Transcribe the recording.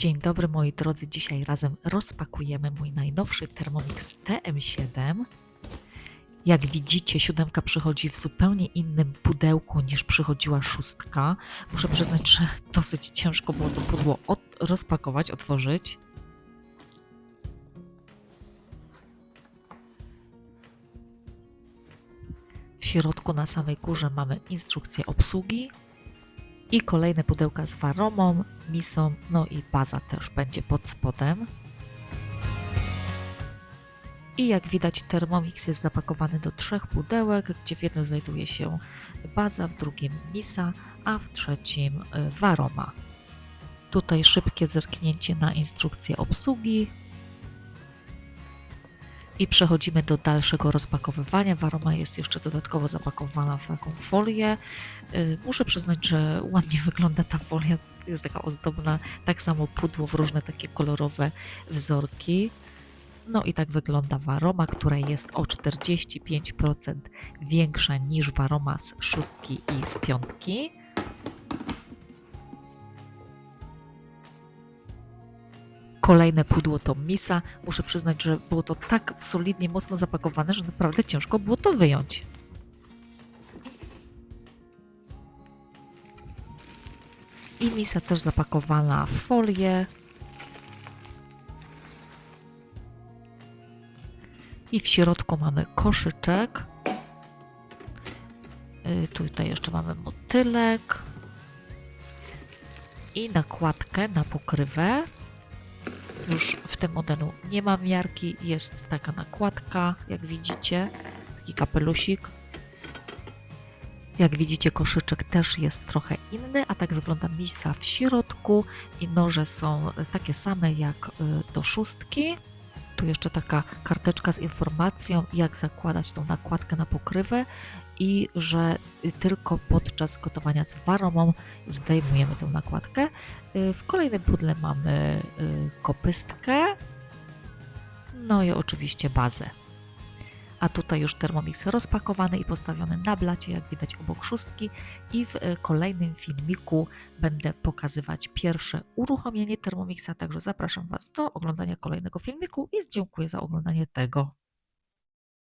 Dzień dobry moi drodzy, dzisiaj razem rozpakujemy mój najnowszy Thermomix TM7. Jak widzicie, siódemka przychodzi w zupełnie innym pudełku niż przychodziła szóstka. Muszę przyznać, że dosyć ciężko było to pudło od, rozpakować, otworzyć. W środku na samej górze mamy instrukcję obsługi i kolejne pudełka z waromą, misą, no i baza też będzie pod spodem. I jak widać Thermomix jest zapakowany do trzech pudełek, gdzie w jednym znajduje się baza, w drugim misa, a w trzecim y, waroma. Tutaj szybkie zerknięcie na instrukcję obsługi. I przechodzimy do dalszego rozpakowywania. Waroma jest jeszcze dodatkowo zapakowana w taką folię. Y, Muszę przyznać, że ładnie wygląda ta folia. Jest taka ozdobna. Tak samo pudło w różne takie kolorowe wzorki. No i tak wygląda waroma, która jest o 45% większa niż waroma z szóstki i z piątki. Kolejne pudło to misa. Muszę przyznać, że było to tak solidnie, mocno zapakowane, że naprawdę ciężko było to wyjąć. I misa też zapakowana w folię. I w środku mamy koszyczek. Y, Tutaj jeszcze mamy motylek. I nakładkę na pokrywę. Już w tym modelu nie ma miarki, jest taka nakładka, jak widzicie, taki kapelusik. Jak widzicie, koszyczek też jest trochę inny, a tak wygląda misa w środku i noże są takie same jak y, do szóstki. Tu jeszcze taka karteczka z informacją, jak zakładać tą nakładkę na pokrywę i że y, tylko podczas gotowania z waromą zdejmujemy tę nakładkę. Y, W kolejnym pudle mamy y, kopystkę, no i oczywiście bazę. A tutaj już Thermomix rozpakowany i postawiony na blacie, jak widać obok szóstki. I w y, kolejnym filmiku będę pokazywać pierwsze uruchomienie Thermomixa, także zapraszam Was do oglądania kolejnego filmiku i dziękuję za oglądanie tego.